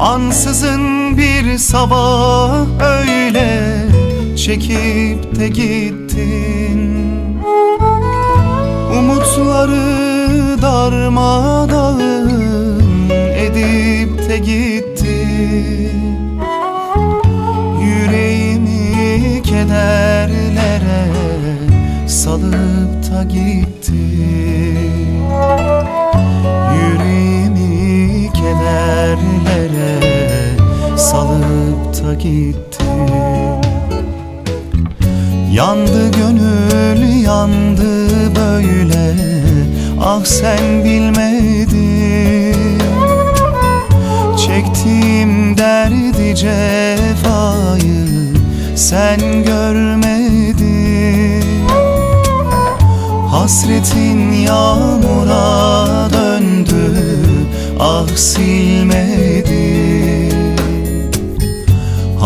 Ansızın bir sabah öyle çekip de gittin. Umutları darmadağın edip de gittin. Yüreğimi kederlere salıp da gittin salıp da gittin Yandı gönül yandı böyle. Ah sen bilmedin. Çektiğim derdi cefayı sen görmedin. Hasretin yağmura döndü. Ah silmedin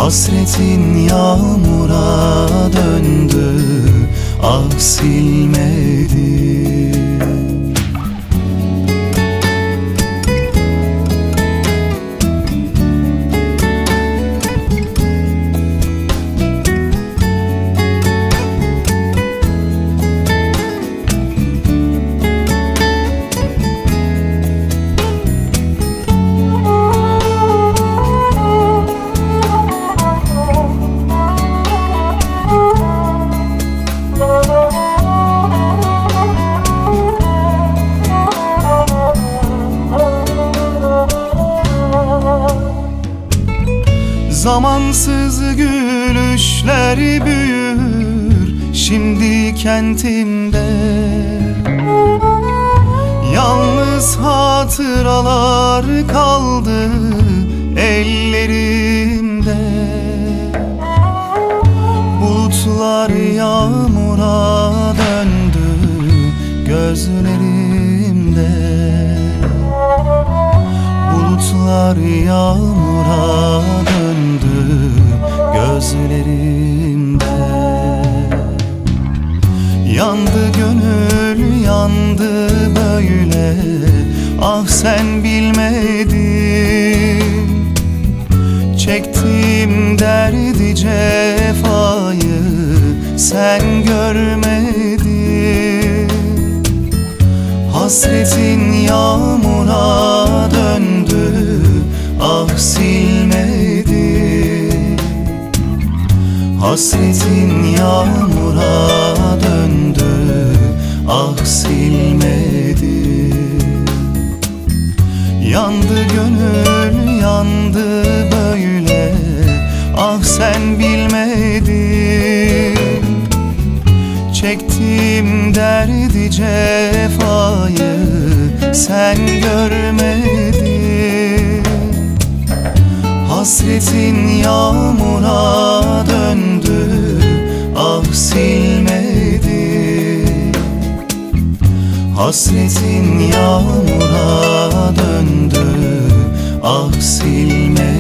Hasretin yağmura döndü ah silmedi Zamansız gülüşler büyür şimdi kentimde. Yalnız hatıralar kaldı ellerimde. Bulutlar yağmura döndü gözlerimde. Bulutlar yağmura gözlerimde. Yandı gönül yandı böyle. Ah sen bilmedin. Çektiğim derdi cefayı sen görmedin. Hasretin yağmura döndü. Ah silmedi Hasretin yağmura döndü ah silmedi. Yandı gönül yandı böyle ah sen bilmedin. Çektiğim derdi cefayı sen görmedin. Hasretin yağmura Hasretin yağmura döndü ah silmedi